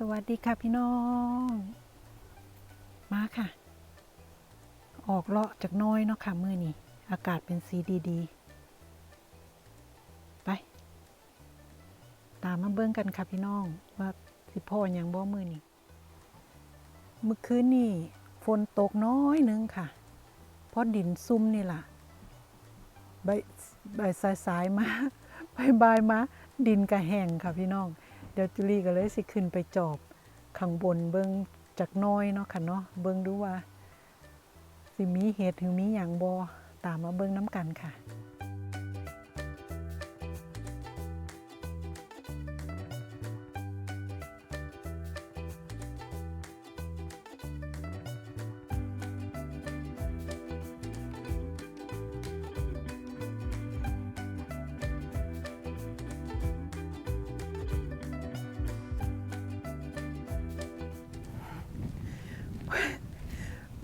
สวัสดีค่ะพี่น้อง มาค่ะ ออกเลาะจากน้อยเนาะค่ะมือนี้อากาศเป็นสีดีๆ ไป ตามมาเบิ่งกันค่ะพี่น้อง ว่าสิพ่ออย่างบ่มือนี้เมื่อคืนนี่ฝนตกน้อยนึงค่ะ เพราะดินซุ่มนี่ล่ะ ใบใบสายสายๆมาใบใบมา ดินกระแห้งค่ะพี่น้อง เดี๋ยวจุลีก็เลยสิขึ้นไปจอบข้างบนเบิงจากน้อยเนาะค่ะเนาะเบิงดูว่า สิมีเหตุถึงมีอย่างบอตามมาเบิงน้ำกันค่ะ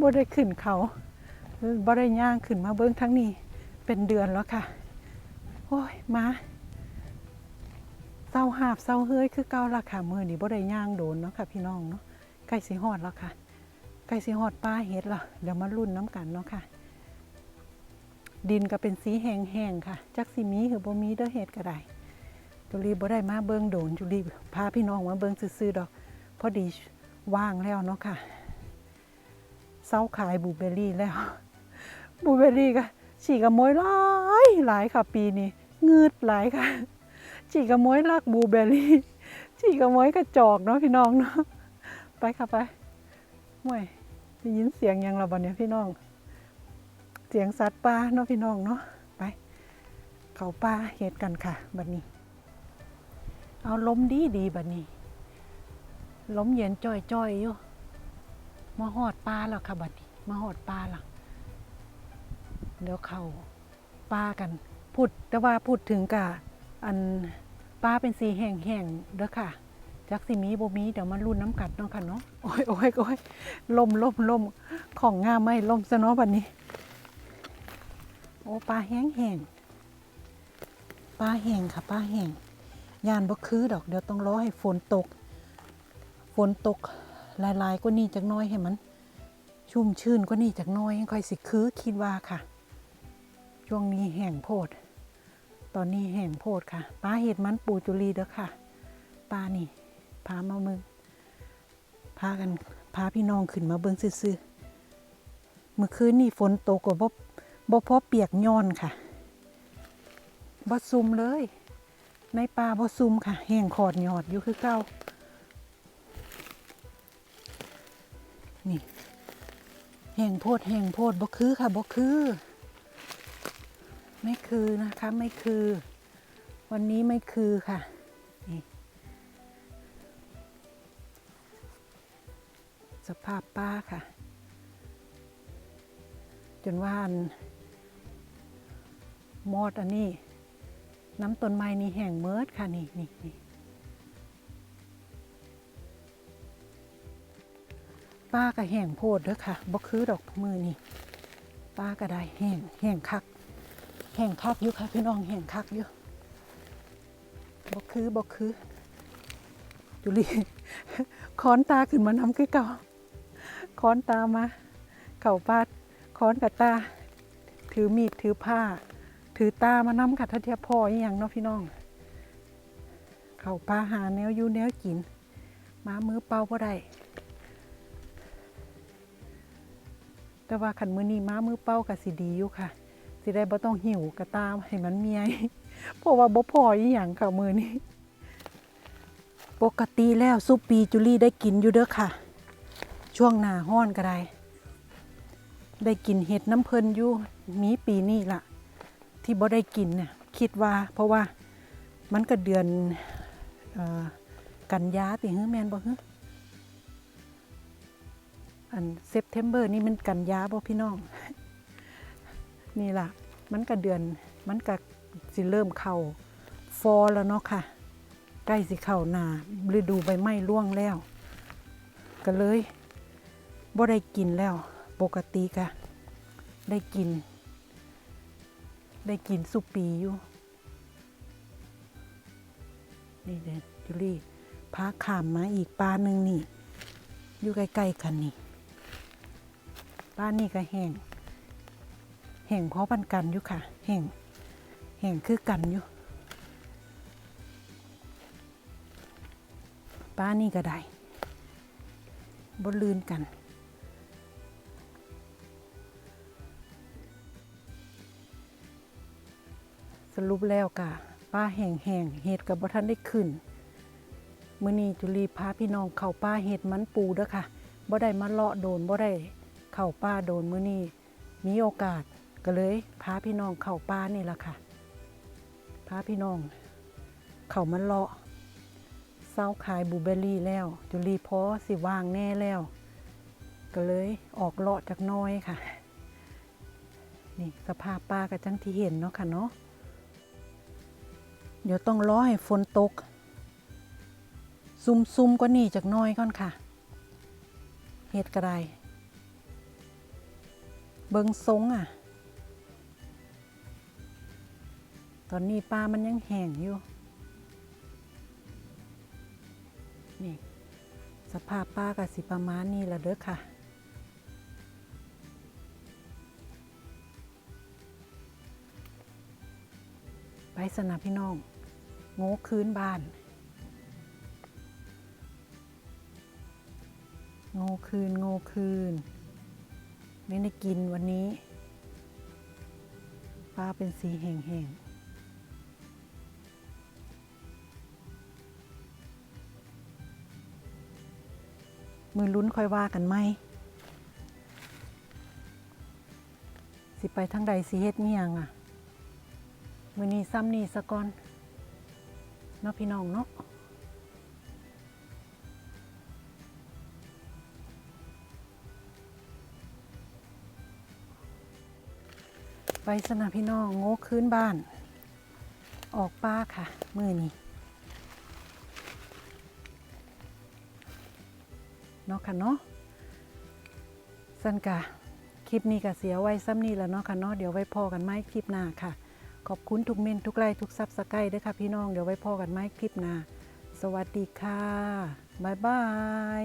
บ่ได้ขึ้นเขาบ่ได้ย่างขึ้นมาเบิ้งทั้งนี้เป็นเดือนแล้วค่ะโอ้ยมาเศร้าหาบเศร้าเฮ้ยคือเก่าละค่ะมือนี้บ่ได้ย่างโดนเนาะค่ะ พี่น้องเนาะใกล้สิฮอดแล้วค่ะใกล้สิฮอดป้าเฮ็ดแล้วเดี๋ยวมาลุ้นน้ำกันเนาะค่ะ ดินก็เป็นสีแห้งๆค่ะ จักสิมีหรือบ่มีเด้อเฮ็ดก็ได้จุลีบ่ได้มาเบิ่งโดนจุลีพาพี่น้องมาเบิ่งซื่อๆดอก พอดีว่างแล้วเนาะค่ะ เศร้าขายบูเบอรี่แล้ว บูเบอรี่ก็ฉีกกระมวยหลายหลายค่ะปีนี้งืดหลายค่ะ ฉีกกระมวยลักบูเบอรี่ ฉีกกระมวยกระจอกเนาะพี่น้องเนาะไปค่ะไปห่วยได้ยินเสียงยังเราบ่เนี่ยพี่น้อง เสียงสัตว์ป่าเนาะพี่น้องเนาะไป เขาป่าเฮ็ดกันค่ะบัดนี้ เอาลมดีดีบัดนี้ลมเย็นจ้อยๆอยู่ มาหอดปลาแล้วค่ะบัดนี้มาหอดปลาล้วเดี๋ยวเขาปลากันพูดแต่ว่าพูดถึงกะอันปลาเป็นสีแห้งๆเด้อค่ะจักสิมีบ่มีเดี๋ยวมารุ่นน้ำกัดเนาะค่ะเนาะโอ้ยโอ้ยโอ้ยลมลมลมของงามไม่ลมซะเนาะบัดนี้ โอ้ปลาแห้งแห้งปลาแห้งค่ะปลาแห้งยานบ่คือดอกเดี๋ยวต้องรอให้ฝนตก ฝนตก ลายๆก็นี่จากน้อยให้มัน ชุ่มชื่นก็นี่จากน้อยค่อยสิคือคิดว่าค่ะ ช่วงนี้แห้งโพด ตอนนี้แห้งโพดค่ะ ป้าเห็ดมันปูจุลีเด้อค่ะ ป้านี่พามาเมืองพากันพาพี่น้องขึ้นมาเบิ่งซื่อๆเมื่อคืนนี่ฝนตกก็บ่บ่พอเปียกย้อนค่ะบ่ซุ่มเลย ในป่าบ่ซุ่มค่ะ แห้งขอดยอดอยู่คือเก่า นี่แห่งโพดแห่งโพดบ่คือค่ะบ่คือ ไม่คือนะคะไม่คือ วันนี้ไม่คือค่ะนี่สภาพป้าค่ะ จนว่านมอดอันนี้ น้ำต้นไม้นี่แห้งเมิดค่ะนี่นี่นี่ ป้าก็แห้งโพดเด้อค่ะบ่คือดอกมือนี่ป้าก็ได้แห้งแห้งคัก แห้งคักอยู่ค่ะพี่น้องแห้งคักอยู่บ่คือบ่คือจุลีค้อนตาขึ้นมานำคือเก่าค้อนตามา เข่าปาดค้อนกับตา ถือมีดถือผ้า ถือตามานำค่ะถ้าเทียพ่ออย่างเนาะพี่น้อง เข่าปลาหาแนวอยู่แนวกิน มามือเป่าบ่ได้ แต่ว่าขันมือนี้ม้ามือเป้ากับสิดีอยู่ค่ะสิได้บ่ต้องหิวกระตามให้มันเมียเพราะว่าบ่พออีหยังค่ะมือนี้ ปกติแล้วซุปปีจุลี่ได้กินอยู่เด้อค่ะ ช่วงหน้าห้อนก็ได้ ได้กินเห็ดน้ำเพลินอยู่มีปีนี้ล่ะ ที่บ่ได้กินเนี่ยคิดว่าเพราะว่ามันก็เดือนออกันยาติเฮึแมนบ่ฮึอั นเซปเทมเบอร์นี่มันกันยาบ่พี่น้อง นี่ล่ะ มันก็เดือน มันก็สิเริ่มเข้าฟอแล้วเนาะค่ะ ใกล้สิเข้านาฤดูใบไม้ร่วงแล้ว ก็เลยบ่ได้กินแล้ว ปกติก็ได้กิน ได้กินสุปีอยู่นี่เด้จุลี่พาขามมาอีกปลาหนึ่งนี่ อยู่ใกล้ๆกันนี่ ปลานนี่ก็แห้งแห้งเพราะปันกันอยู่ค่ะแห้งแห้งคือกันอยู่ปลานี่ก็ได้บนลืนกันสรุปแล้วกะป้าแห่งแห่งเห็ดกับบ่ทันได้ขึ้นมื้อนี้จุลีพาพี่น้องเข้าป้าเห็ดมันปูเด้อค่ะบ่ได้มาเลาะโดนบ่ได้ เข้าป้าโดนมื้อนี้มีโอกาสก็เลยพาพี่น้องเข้าป้านี่ละค่ะ พาพี่น้อง เข้ามาเลาะเศร้าขายบูเบอรี่แล้วจุลีพอสิว่างแน่แล้ว ก็เลยออกเลาะจากน้อยค่ะ นี่สภาพป้ากับจังที่เห็นเนาะค่ะเนาะเดี๋ยวต้องรอให้ฝนตก ซุ่มๆกว่านี่จากน้อยก่อนค่ะเห็ดกระได เบิงทรงอะ ตอนนี้ปลามันยังแห้งอยู่ นี่ สภาพปลากับสิประมาณนี้ละเด้อค่ะไปสนับพี่น้อง โง่คืนบ้าน โง่คืน โง่คืน ไม่ได้กินวันนี้ ฟ้าเป็นสีแห่งๆมือลุ้นค่อยว่ากันไหม สิไปทางใดสิเฮ็ดเมียงอะ มือนี้ซ้ำนี่สะก่อนเนาะพี่น้องเนาะ ไปสนะพี่น้องโง่คืนบ้าน ออกป้าค่ะ มือนี้เนาะค่ะเนาะสันกะคลิปนี้ก็เสียไว้ซ้ำนี่แล้วเนาะค่ะเนาะเดี๋ยวไว้พอกันไหมคลิปหน้าค่ะ ขอบคุณทุกเมนทุกไลค์ทุกซับสไครต์ด้วยค่ะพี่น้องเดี๋ยวไว้พอกันไหมคลิปหน้าสวัสดีค่ะ บ๊ายบาย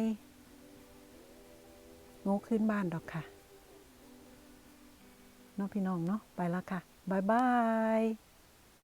โง่ขึ้นบ้านดอกค่ะ เน้องพี่น้องเนาะไปแล้วค่ะบ๊ายบาย